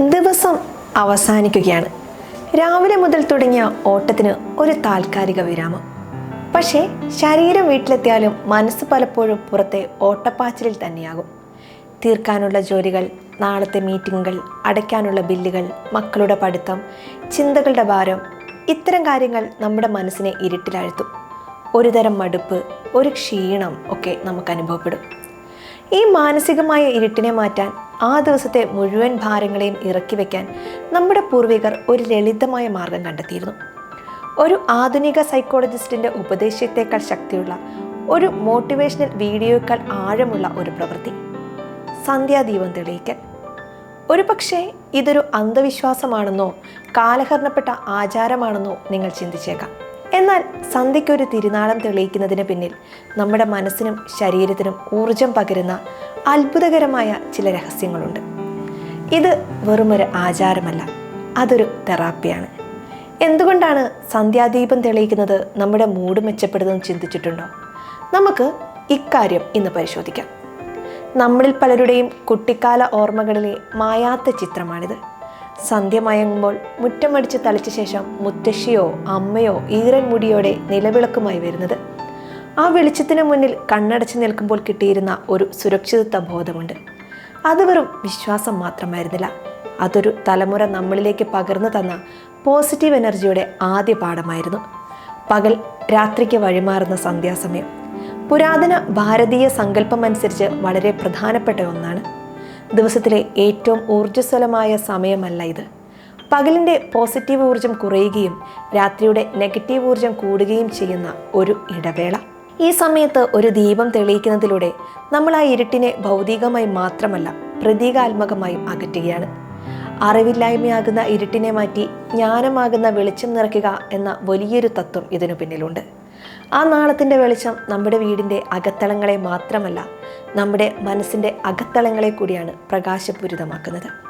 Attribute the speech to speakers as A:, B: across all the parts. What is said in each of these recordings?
A: ദിവസം അവസാനിക്കുകയാണ്. രാവിലെ മുതൽ തുടങ്ങിയ ഓട്ടത്തിന് ഒരു താൽക്കാലിക വിരാമം. പക്ഷേ ശരീരം വീട്ടിലെത്തിയാലും മനസ്സ് പലപ്പോഴും പുറത്തെ ഓട്ടപ്പാച്ചിലിൽ തന്നെയാകും. തീർക്കാനുള്ള ജോലികൾ നാളത്തെ മീറ്റിങ്ങുകൾ അടയ്ക്കാനുള്ള ബില്ലുകൾ മക്കളുടെ പഠിത്തം ചിന്തകളുടെ ഭാരം ഇത്തരം കാര്യങ്ങൾ നമ്മുടെ മനസ്സിനെ ഇരുട്ടിലാഴ്ത്തും. ഒരുതരം മടുപ്പ് ഒരു ക്ഷീണം ഒക്കെ നമുക്ക് അനുഭവപ്പെടും. ഈ മാനസികമായ ഇരുട്ടിനെ മാറ്റാൻ ആ ദിവസത്തെ മുഴുവൻ ഭാരങ്ങളെയും ഇറക്കി വയ്ക്കാൻ നമ്മുടെ പൂർവികർ ഒരു ലളിതമായ മാർഗം കണ്ടെത്തിയിരുന്നു. ഒരു ആധുനിക സൈക്കോളജിസ്റ്റിന്റെ ഉപദേശത്തേക്കാൾ ശക്തിയുള്ള ഒരു മോട്ടിവേഷണൽ വീഡിയോയേക്കാൾ ആഴമുള്ള ഒരു പ്രവൃത്തി. സന്ധ്യാദീപം തെളിയിക്കൽ. ഒരു പക്ഷേ ഇതൊരു അന്ധവിശ്വാസമാണെന്നോ കാലഹരണപ്പെട്ട ആചാരമാണെന്നോ നിങ്ങൾ ചിന്തിച്ചേക്കാം. എന്നാൽ സന്ധ്യയ്ക്കൊരു തിരുനാളം തെളിയിക്കുന്നതിന് പിന്നിൽ നമ്മുടെ മനസ്സിനും ശരീരത്തിനും ഊർജം പകരുന്ന അത്ഭുതകരമായ ചില രഹസ്യങ്ങളുണ്ട്. ഇത് വെറുമൊരു ആചാരമല്ല അതൊരു തെറാപ്പിയാണ്. എന്തുകൊണ്ടാണ് സന്ധ്യാദീപം തെളിയിക്കുന്നത് നമ്മുടെ മൂഡ് മെച്ചപ്പെടുന്നതെന്ന് ചിന്തിച്ചിട്ടുണ്ടോ? നമുക്ക് ഇക്കാര്യം ഇന്ന് പരിശോധിക്കാം. നമ്മളിൽ പലരുടെയും കുട്ടിക്കാല ഓർമ്മകളിലെ മായാത്ത ചിത്രമാണിത്. സന്ധ്യ മയങ്ങുമ്പോൾ മുറ്റമടിച്ച് തളിച്ച ശേഷം മുത്തശ്ശിയോ അമ്മയോ ഈറൻ മുടിയോടെ നിലവിളക്കുമായി വരുന്നത്. ആ വെളിച്ചത്തിന് മുന്നിൽ കണ്ണടച്ച് നിൽക്കുമ്പോൾ കിട്ടിയിരുന്ന ഒരു സുരക്ഷിതത്വ ബോധമുണ്ട്. അത് വെറും വിശ്വാസം മാത്രമായിരുന്നില്ല. അതൊരു തലമുറ നമ്മളിലേക്ക് പകർന്നു തന്ന പോസിറ്റീവ് എനർജിയുടെ ആദ്യ പാഠമായിരുന്നു. പകൽ രാത്രിക്ക് വഴിമാറുന്ന സന്ധ്യാസമയം. പുരാതന ഭാരതീയ സങ്കല്പമനുസരിച്ച് വളരെ പ്രധാനപ്പെട്ട ഒന്നാണ്. ദിവസത്തിലെ ഏറ്റവും ഊർജസ്വലമായ സമയമല്ല ഇത്. പകലിന്റെ പോസിറ്റീവ് ഊർജം കുറയുകയും രാത്രിയുടെ നെഗറ്റീവ് ഊർജം കൂടുകയും ചെയ്യുന്ന ഒരു ഇടവേള. ഈ സമയത്ത് ഒരു ദീപം തെളിയിക്കുന്നതിലൂടെ നമ്മൾ ആ ഇരുട്ടിനെ ഭൗതികമായി മാത്രമല്ല പ്രതീകാത്മകമായും അകറ്റുകയാണ്. അറിവില്ലായ്മയാകുന്ന ഇരുട്ടിനെ മാറ്റി ജ്ഞാനമാകുന്ന വെളിച്ചം നിറയ്ക്കുക എന്ന വലിയൊരു തത്വം ഇതിനു പിന്നിലുണ്ട്. ആ നാളത്തിന്റെ വെളിച്ചം നമ്മുടെ വീടിന്റെ അകത്തളങ്ങളെ മാത്രമല്ല നമ്മുടെ മനസ്സിന്റെ അകത്തളങ്ങളെ കൂടിയാണ് പ്രകാശപൂരിതമാക്കുന്നത്.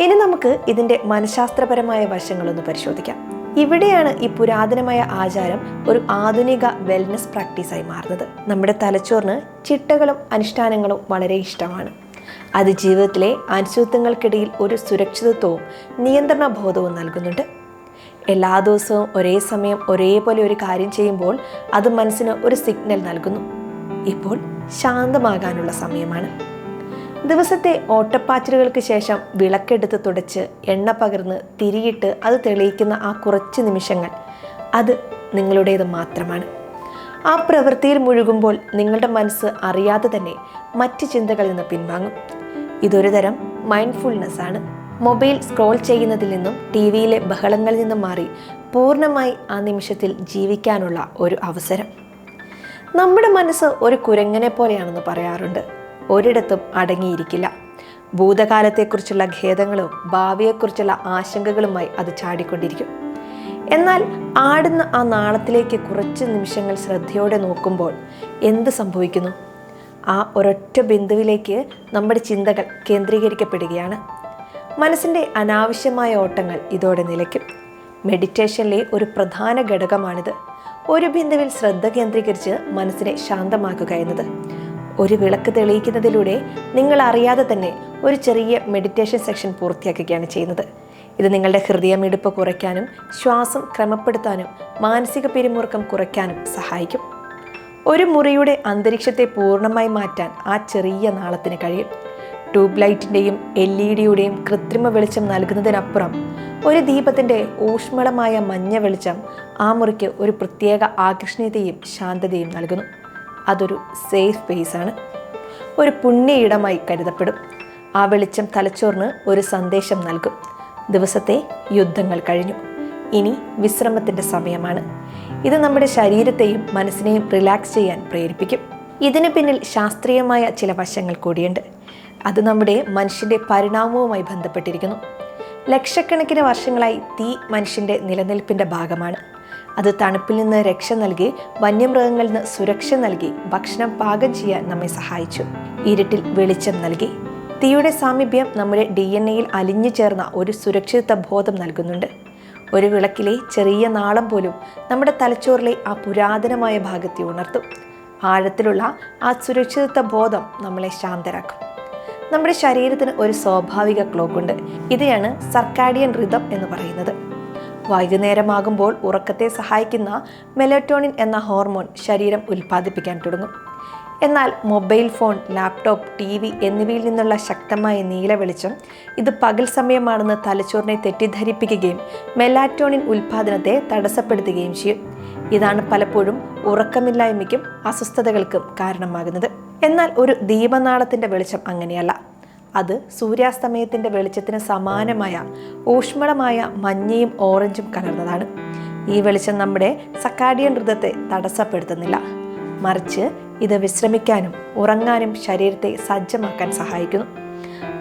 A: ഇനി നമുക്ക് ഇതിന്റെ മനഃശാസ്ത്രപരമായ വശങ്ങളൊന്ന് പരിശോധിക്കാം. ഇവിടെയാണ് ഈ പുരാതനമായ ആചാരം ഒരു ആധുനിക വെൽനസ് പ്രാക്ടീസായി മാറുന്നത്. നമ്മുടെ തലച്ചോറിന് ചിട്ടകളും അനുഷ്ഠാനങ്ങളും വളരെ ഇഷ്ടമാണ്. അത് ജീവിതത്തിലെ അനിശ്ചിതത്വങ്ങൾക്കിടയിൽ ഒരു സുരക്ഷിതത്വവും നിയന്ത്രണ ബോധവും നൽകുന്നുണ്ട്. എല്ലാ ദിവസവും ഒരേ സമയം ഒരേപോലെ ഒരു കാര്യം ചെയ്യുമ്പോൾ അത് മനസ്സിന് ഒരു സിഗ്നൽ നൽകുന്നു. ഇപ്പോൾ ശാന്തമാകാനുള്ള സമയമാണ്. ദിവസത്തെ ഓട്ടപ്പാച്ചിലുകൾക്ക് ശേഷം വിളക്കെടുത്ത് തുടച്ച് എണ്ണ പകർന്ന് തിരിയിട്ട് അത് തെളിയിക്കുന്ന ആ കുറച്ച് നിമിഷങ്ങൾ അത് നിങ്ങളുടേത് മാത്രമാണ്. ആ പ്രവൃത്തിയിൽ മുഴുകുമ്പോൾ നിങ്ങളുടെ മനസ്സ് അറിയാതെ തന്നെ മറ്റ് ചിന്തകളിൽ നിന്ന് പിൻവാങ്ങും. ഇതൊരു തരം മൈൻഡ്ഫുൾനെസ് ആണ്. മൊബൈൽ സ്ക്രോൾ ചെയ്യുന്നതിൽ നിന്നും ടി വിയിലെ ബഹളങ്ങളിൽ നിന്നും മാറി പൂർണമായി ആ നിമിഷത്തിൽ ജീവിക്കാനുള്ള ഒരു അവസരം. നമ്മുടെ മനസ്സ് ഒരു കുരങ്ങനെ പോലെയാണെന്ന് പറയാറുണ്ട്. ഒരിടത്തും അടങ്ങിയിരിക്കില്ല. ഭൂതകാലത്തെക്കുറിച്ചുള്ള ഖേദങ്ങളും ഭാവിയെക്കുറിച്ചുള്ള ആശങ്കകളുമായി അത് ചാടിക്കൊണ്ടിരിക്കും. എന്നാൽ ആടുന്ന ആ നാളത്തിലേക്ക് കുറച്ച് നിമിഷങ്ങൾ ശ്രദ്ധയോടെ നോക്കുമ്പോൾ എന്ത് സംഭവിക്കുന്നു? ആ ഒരൊറ്റ ബിന്ദുവിലേക്ക് നമ്മുടെ ചിന്തകൾ കേന്ദ്രീകരിക്കപ്പെടുകയാണ്. മനസ്സിന്റെ അനാവശ്യമായ ഓട്ടങ്ങൾ ഇതോടെ നിലയ്ക്കും. മെഡിറ്റേഷനിലെ ഒരു പ്രധാന ഘടകമാണിത്. ഒരു ബിന്ദുവിൽ ശ്രദ്ധ കേന്ദ്രീകരിച്ച് മനസ്സിനെ ശാന്തമാക്കുക എന്നത്. ഒരു വിളക്ക് തെളിയിക്കുന്നതിലൂടെ നിങ്ങൾ അറിയാതെ തന്നെ ഒരു ചെറിയ മെഡിറ്റേഷൻ സെക്ഷൻ പൂർത്തിയാക്കുകയാണ് ചെയ്യുന്നത്. ഇത് നിങ്ങളുടെ ഹൃദയമിടിപ്പ് കുറയ്ക്കാനും ശ്വാസം ക്രമപ്പെടുത്താനും മാനസിക പിരിമുറുക്കം കുറയ്ക്കാനും സഹായിക്കും. ഒരു മുറിയുടെ അന്തരീക്ഷത്തെ പൂർണമായി മാറ്റാൻ ആ ചെറിയ നാളത്തിന് കഴിയും. ട്യൂബ് ലൈറ്റിന്റെയും എൽ ഇ ഡിയുടെയും കൃത്രിമ വെളിച്ചം നൽകുന്നതിനപ്പുറം ഒരു ദീപത്തിന്റെ ഊഷ്മളമായ മഞ്ഞ വെളിച്ചം ആ മുറിക്ക് ഒരു പ്രത്യേക ആകർഷണീയതയും ശാന്തതയും നൽകുന്നു. അതൊരു സേഫ് സ്പേസാണ് ഒരു പുണ്യയിടമായി കരുതപ്പെടും. ആ വെളിച്ചം തലച്ചോറിന് ഒരു സന്ദേശം നൽകും. ദിവസത്തെ യുദ്ധങ്ങൾ കഴിഞ്ഞു. ഇനി വിശ്രമത്തിന്റെ സമയമാണ്. ഇത് നമ്മുടെ ശരീരത്തെയും മനസ്സിനെയും റിലാക്സ് ചെയ്യാൻ പ്രേരിപ്പിക്കും. ഇതിന് പിന്നിൽ ശാസ്ത്രീയമായ ചില വശങ്ങൾ കൂടിയുണ്ട്. അത് നമ്മുടെ മനുഷ്യന്റെ പരിണാമവുമായി ബന്ധപ്പെട്ടിരിക്കുന്നു. ലക്ഷക്കണക്കിന് വർഷങ്ങളായി തീ മനുഷ്യന്റെ നിലനിൽപ്പിന്റെ ഭാഗമാണ്. അത് തണുപ്പിൽ നിന്ന് രക്ഷ നൽകി വന്യമൃഗങ്ങളിൽ നിന്ന് സുരക്ഷ നൽകി ഭക്ഷണം പാകം ചെയ്യാൻ നമ്മെ സഹായിച്ചു. ഇരുട്ടിൽ വെളിച്ചം നൽകി. തീയുടെ സാമീപ്യം നമ്മുടെ ഡി എൻ എയിൽ അലിഞ്ഞു ചേർന്ന ഒരു സുരക്ഷിത ബോധം നൽകുന്നുണ്ട്. ഒരു വിളക്കിലെ ചെറിയ നാളം പോലും നമ്മുടെ തലച്ചോറിലെ ആ പുരാതനമായ ഭാഗത്തെ ഉണർത്തും. ആഴത്തിലുള്ള ആ സുരക്ഷിതത്വ ബോധം നമ്മളെ ശാന്തരാക്കും. നമ്മുടെ ശരീരത്തിന് ഒരു സ്വാഭാവിക ക്ലോക്ക് ഉണ്ട്. ഇതെയാണ് സർക്കാഡിയൻ റിതം എന്ന് പറയുന്നത്. വൈകുന്നേരമാകുമ്പോൾ ഉറക്കത്തെ സഹായിക്കുന്ന മെലറ്റോണിൻ എന്ന ഹോർമോൺ ശരീരം ഉൽപ്പാദിപ്പിക്കാൻ തുടങ്ങും. എന്നാൽ mobile phone laptop T V എന്നിവയിൽ നിന്നുള്ള ശക്തമായ നീല വെളിച്ചം ഇത് പകൽ സമയമാണെന്ന് തലച്ചോറിനെ തെറ്റിദ്ധരിപ്പിക്കുകയും മെലാറ്റോണിൻ ഉൽപ്പാദനത്തെ തടസ്സപ്പെടുത്തുകയും ചെയ്യും. ഇതാണ് പലപ്പോഴും ഉറക്കമില്ലായ്മയ്ക്കും അസ്വസ്ഥതകൾക്കും കാരണമാകുന്നത്. എന്നാൽ ഒരു ദീപനാളത്തിന്റെ വെളിച്ചം അങ്ങനെയല്ല. അത് സൂര്യാസ്തമയത്തിന്റെ വെളിച്ചത്തിന് സമാനമായ ഊഷ്മളമായ മഞ്ഞയും ഓറഞ്ചും കലർന്നതാണ്. ഈ വെളിച്ചം നമ്മുടെ സക്കാഡിയൻ ഋതത്തെ തടസ്സപ്പെടുത്തുന്നില്ല. മറിച്ച് ഇത് വിശ്രമിക്കാനും ഉറങ്ങാനും ശരീരത്തെ സജ്ജമാക്കാൻ സഹായിക്കുന്നു.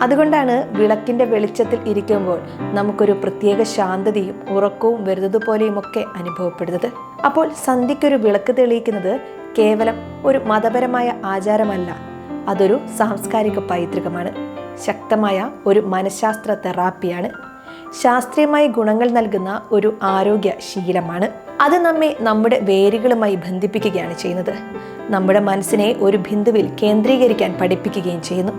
A: അതുകൊണ്ടാണ് വിളക്കിന്റെ വെളിച്ചത്തിൽ ഇരിക്കുമ്പോൾ നമുക്കൊരു പ്രത്യേക ശാന്തതയും ഉറക്കവും വരുന്നതുപോലെയുമൊക്കെ അനുഭവപ്പെടുന്നത്. അപ്പോൾ സന്ധ്യയ്ക്കൊരു വിളക്ക് തെളിയിക്കുന്നത് കേവലം ഒരു മതപരമായ ആചാരമല്ല. അതൊരു സാംസ്കാരിക പൈതൃകമാണ്. ശക്തമായ ഒരു മനഃശാസ്ത്ര തെറാപ്പിയാണ്. ശാസ്ത്രീയമായി ഗുണങ്ങൾ നൽകുന്ന ഒരു ആരോഗ്യ ശീലമാണ് അത് നമ്മെ നമ്മുടെ വേരുകളുമായി ബന്ധിപ്പിക്കുകയാണ് ചെയ്യുന്നത്. നമ്മുടെ മനസ്സിനെ ഒരു ബിന്ദുവിൽ കേന്ദ്രീകരിക്കാൻ പഠിപ്പിക്കുകയും ചെയ്യുന്നു.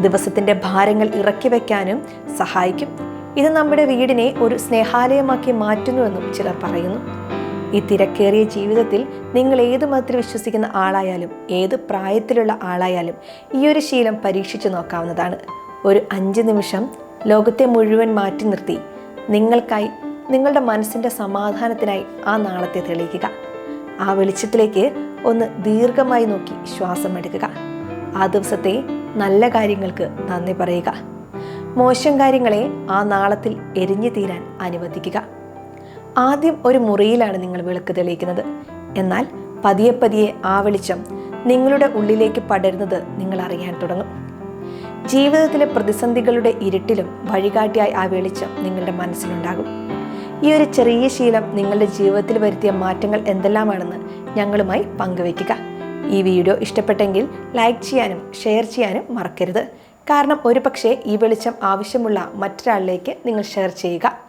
A: ദിവസത്തിന്റെ ഭാരങ്ങൾ ഇറക്കി വയ്ക്കാനും സഹായിക്കും. ഇത് നമ്മുടെ വീടിനെ ഒരു സ്നേഹാലയമാക്കി മാറ്റുന്നുവെന്നും ചിലർ പറയുന്നു. ഈ തിരക്കേറിയ ജീവിതത്തിൽ നിങ്ങൾ ഏത് മതത്തിൽ വിശ്വസിക്കുന്ന ആളായാലും ഏത് പ്രായത്തിലുള്ള ആളായാലും ഈ ഒരു ശീലം പരീക്ഷിച്ചു നോക്കാവുന്നതാണ്. ഒരു അഞ്ച് നിമിഷം ലോകത്തെ മുഴുവൻ മാറ്റി നിർത്തി നിങ്ങൾക്കായി നിങ്ങളുടെ മനസ്സിന്റെ സമാധാനത്തിനായി ആ നാളത്തെ തെളിയിക്കുക. ആ വെളിച്ചത്തിലേക്ക് ഒന്ന് ദീർഘമായി നോക്കി ശ്വാസം എടുക്കുക. ആ ദിവസത്തെ നല്ല കാര്യങ്ങൾക്ക് നന്ദി പറയുക. മോശം കാര്യങ്ങളെ ആ നാളത്തിൽ എരിഞ്ഞു തീരാൻ അനുവദിക്കുക. ആദ്യം ഒരു മുറിയിലാണ് നിങ്ങൾ വിളക്ക് തെളിയിക്കുന്നത്. എന്നാൽ പതിയെ പതിയെ ആ വെളിച്ചം നിങ്ങളുടെ ഉള്ളിലേക്ക് പടരുന്നത് നിങ്ങൾ അറിയാൻ തുടങ്ങും. ജീവിതത്തിലെ പ്രതിസന്ധികളുടെ ഇരുട്ടിലും വഴികാട്ടിയായി ആ വെളിച്ചം നിങ്ങളുടെ മനസ്സിലുണ്ടാകും. ഈ ഒരു ചെറിയ ശീലം നിങ്ങളുടെ ജീവിതത്തിൽ വരുത്തിയ മാറ്റങ്ങൾ എന്തെല്ലാമാണെന്ന് ഞങ്ങളുമായി പങ്കുവയ്ക്കുക. ഈ വീഡിയോ ഇഷ്ടപ്പെട്ടെങ്കിൽ ലൈക്ക് ചെയ്യാനും ഷെയർ ചെയ്യാനും മറക്കരുത്. കാരണം ഒരുപക്ഷെ ഈ വെളിച്ചം ആവശ്യമുള്ള മറ്റൊരാളിലേക്ക് നിങ്ങൾ ഷെയർ ചെയ്യുക.